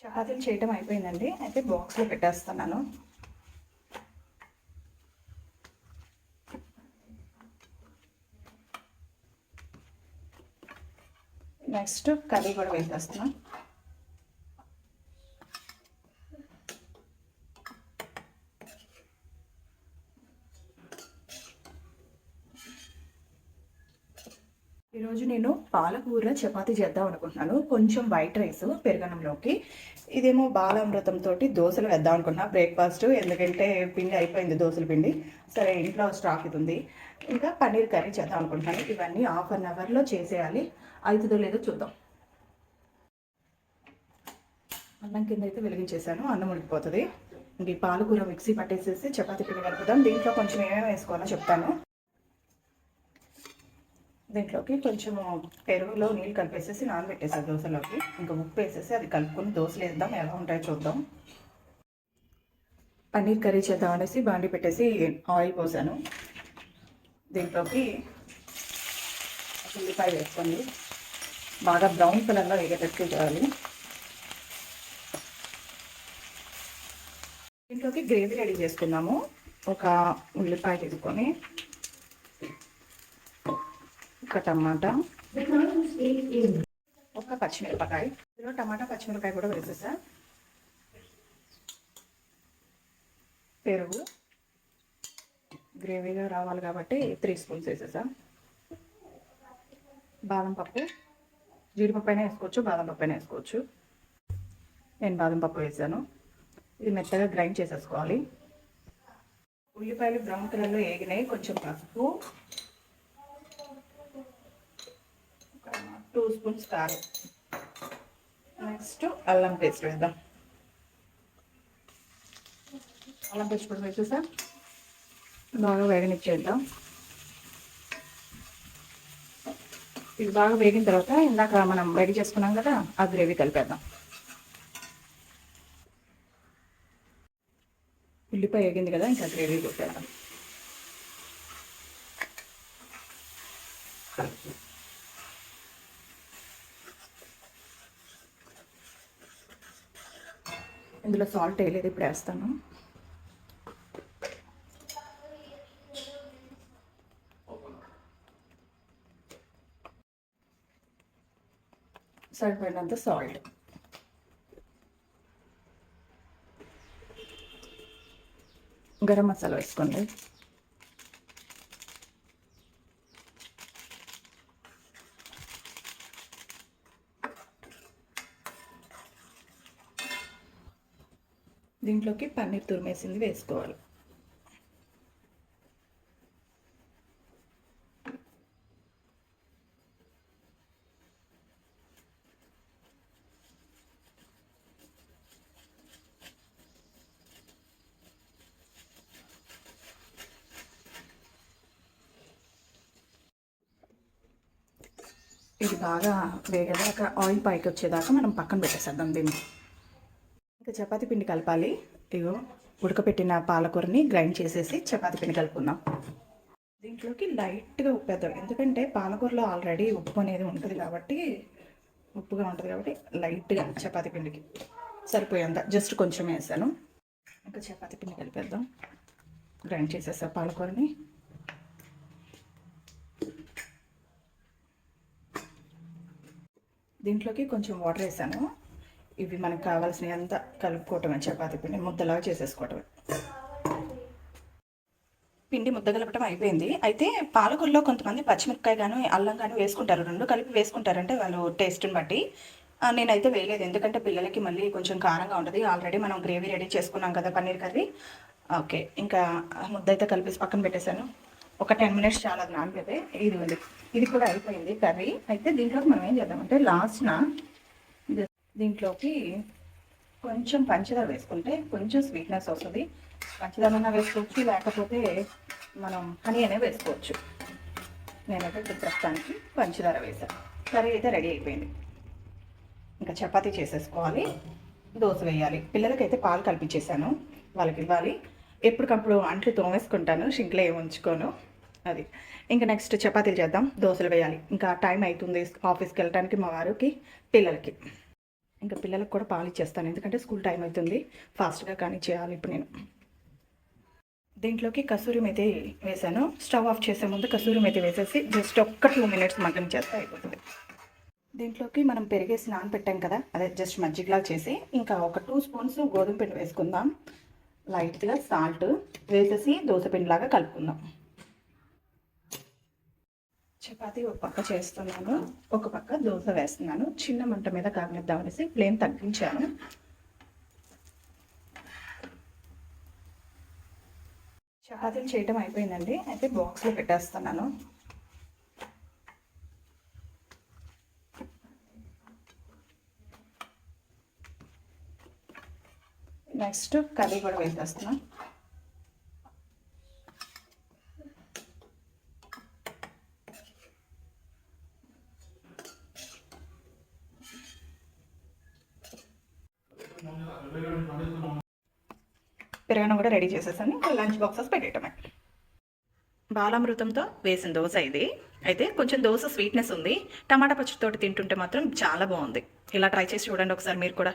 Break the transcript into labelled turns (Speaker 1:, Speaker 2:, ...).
Speaker 1: చపాతీలు చేయటం అయిపోయిందండి. అయితే బాక్స్లో పెట్టేస్తున్నాను. నెక్స్ట్ కర్రీ కూడా వేసేస్తున్నాను ఈరోజు నేను పాలకూర చపాతీ చేద్దాం అనుకుంటున్నాను. కొంచెం వైట్ రైస్ పెరగనంలోకి ఇదేమో బాలామృతంతో దోశలు వేద్దాం అనుకుంటున్నా. బ్రేక్ఫాస్ట్ ఎందుకంటే పిండి అయిపోయింది దోశల పిండి. సరే ఇంట్లో స్టాక్ ఇది ఉంది. ఇంకా పన్నీర్ కర్రీ చేద్దాం అనుకుంటున్నాను. ఇవన్నీ హాఫ్ అన్ అవర్లో చేసేయాలి. అవుతుందో లేదో చూద్దాం. అన్నం కింద అయితే వెలిగించేసాను అన్నం ఉడికిపోతుంది. ఇంక పాలకూర మిక్సీ పట్టేసేసి చపాతీ పిండి కలుపుదాం. దీంట్లో కొంచెం ఏమేమి వేసుకోవాలో చెప్తాను. దీంట్లోకి కొంచెం పెరుగులో నీళ్ళు కలిపేసేసి నానబెట్టేసాను దోశలోకి. ఇంకా ఉప్పు వేసేసి అది కలుపుకొని దోశలు వేద్దాం ఎలా ఉంటాయో చూద్దాం. పన్నీర్ కర్రీ చేద్దాం అనేసి బాండి పెట్టేసి ఆయిల్ పోసాను. దీంట్లోకి ఉల్లిపాయ వేసుకోండి బాగా బ్రౌన్ కలర్లో వేగేటట్టు చేయాలి దీంట్లోకి గ్రేవీ రెడీ చేసుకున్నాము. ఒక ఉల్లిపాయ తీసుకొని ఒక టమాటా ఒక పచ్చిమిరపకాయ. ఇందులో టమాటా పచ్చిమిరపకాయ కూడా వేసేసా. పెరుగు. గ్రేవీగా రావాలి కాబట్టి త్రీ స్పూన్స్ వేసేసా. బాదం పప్పు. జీడిపప్పు అయినా వేసుకోవచ్చు బాదం పప్పు అయినా వేసుకోవచ్చు. నేను బాదం పప్పు వేసాను. ఇది మెత్తగా గ్రైండ్ చేసేసుకోవాలి. ఉల్లిపాయలు బ్రౌన్ కలర్లో వేగినాయి కొంచెం పసుపు. టూ స్పూన్స్ కారం. నెక్స్ట్ అల్లం పేస్ట్ వేద్దాం. అల్లం పేస్ట్ కూడా వేసేసా? బాగా వేగనిచ్చేద్దాం. ఇది బాగా వేగిన తర్వాత ఇందాక మనం రెడీ చేసుకున్నాం కదా ఆ గ్రేవీ కలిపేద్దాం. ఉల్లిపాయ వేగింది కదా ఇంకా గ్రేవీ కొట్టేద్దాం. ఇందులో సాల్ట్ వేయలేదు ఇప్పుడు వేస్తాను. సరిపడినంత సాల్ట్. గరం మసాలా వేసుకోండి. దీంట్లోకి పన్నీర్ తురిమేసింది వేసుకోవాలి. ఇది బాగా వేగేదాకా ఆయిల్ పైకి వచ్చేదాకా మనం పక్కన పెట్టేసేద్దాం దీన్ని. చపాతి పిండి కలపాలి. ఇగో ఉడకపెట్టిన పాలకూరని గ్రైండ్ చేసేసి చపాతి పిండి కలుపుకుందాం. దీంట్లోకి లైట్గా ఉప్పు వేద్దాం. ఎందుకంటే పాలకూరలో ఆల్రెడీ ఉప్పు అనేది ఉంటుంది కాబట్టి ఉప్పుగా ఉంటుంది కాబట్టి లైట్గా చపాతి పిండికి సరిపోయేంత జస్ట్ కొంచెం వేసాను. ఇంకా చపాతి పిండి కలిపేద్దాం. గ్రైండ్ చేసేస్తాం పాలకూరని. దీంట్లోకి కొంచెం వాటర్ వేసాను. ఇవి మనకు కావాల్సినంత కలుపుకోవటమే చపాతి పిండి ముద్దలాగా చేసేసుకోవటమే. పిండి ముద్ద కలపటం అయిపోయింది. అయితే పాలకూరలో కొంతమంది పచ్చిమిరపకాయ కానీ అల్లం కానీ వేసుకుంటారు. రెండు కలిపి వేసుకుంటారంటే వాళ్ళు టేస్ట్ని బట్టి. నేనైతే వేయలేదు. ఎందుకంటే పిల్లలకి మళ్ళీ కొంచెం కారంగా ఉంటుంది. ఆల్రెడీ మనం గ్రేవీ రెడీ చేసుకున్నాం కదా పన్నీర్ కర్రీ. ఓకే ఇంకా ముద్ద అయితే కలిపేసి పక్కన పెట్టేశాను. ఒక టెన్ మినిట్స్ చాలా నానబెడితే ఇది ఉంది ఇది కూడా అయిపోయింది కర్రీ. అయితే దీంట్లోకి మనం ఏం చేద్దామంటే లాస్ట్న దీంట్లోకి కొంచెం పంచదార వేసుకుంటే కొంచెం స్వీట్నెస్ వస్తుంది. పంచదార వేసుకోవచ్చు లేకపోతే మనం హనీ అనే వేసుకోవచ్చు. నేనైతే ఇప్పుడు ప్రస్తుతానికి పంచదార వేసాను కర్రీ అయితే రెడీ అయిపోయింది. ఇంకా చపాతీ చేసేసుకోవాలి. దోశ వేయాలి. పిల్లలకైతే పాలు కల్పించేశాను. వాళ్ళకి ఇవ్వాలి. ఎప్పటికప్పుడు అంట్లు తోమేసుకుంటాను. షింక్లో ఏమి ఉంచుకోను. అది. ఇంకా నెక్స్ట్ చపాతీలు చేద్దాం. దోశలు వేయాలి. ఇంకా టైం అవుతుంది ఆఫీస్కి వెళ్ళడానికి మా వారికి పిల్లలకి. ఇంకా పిల్లలకు కూడా పాలు ఇచ్చేస్తాను. ఎందుకంటే స్కూల్ టైం అవుతుంది. ఫాస్ట్గా కానీ చేయాలి ఇప్పుడు నేను. దీంట్లోకి కసూరి మెతి వేసాను స్టవ్ ఆఫ్ చేసే ముందు కసూరి మెతి వేసేసి జస్ట్ ఒక్క టూ మినిట్స్ మగ్గని చేస్తే అయిపోతుంది. దీంట్లోకి మనం పెరిగేసి నానపెట్టాం కదా అదే జస్ట్ మజ్జిగలా చేసి ఇంకా ఒక టూ స్పూన్స్ గోధుమ పిండి వేసుకుందాం. లైట్గా సాల్ట్ వేసేసి దోశ పిండిలాగా కలుపుకుందాం. చపాతీ ఒక పక్క చేస్తున్నాను ఒక పక్క దోశ వేస్తున్నాను. చిన్న మంట మీద కాగనిద్దాం అనేసి ఫ్లేమ్ తగ్గించాను. చపాతీలు చేయటం అయిపోయిందండి. అయితే బాక్స్లో పెట్టేస్తున్నాను. నెక్స్ట్ కర్రీ కూడా వేసేస్తున్నాను పెరగడం కూడా రెడీ చేసేసాను. ఇంకా లంచ్ బాక్సెస్ పెట్టేయటమే. బాలామృతంతో వేసిన దోశ ఇది. అయితే కొంచెం దోశ స్వీట్నెస్ ఉంది. టమాటా పచ్చడితోటి తింటుంటే మాత్రం చాలా బాగుంది. ఇలా ట్రై చేసి చూడండి ఒకసారి మీరు కూడా.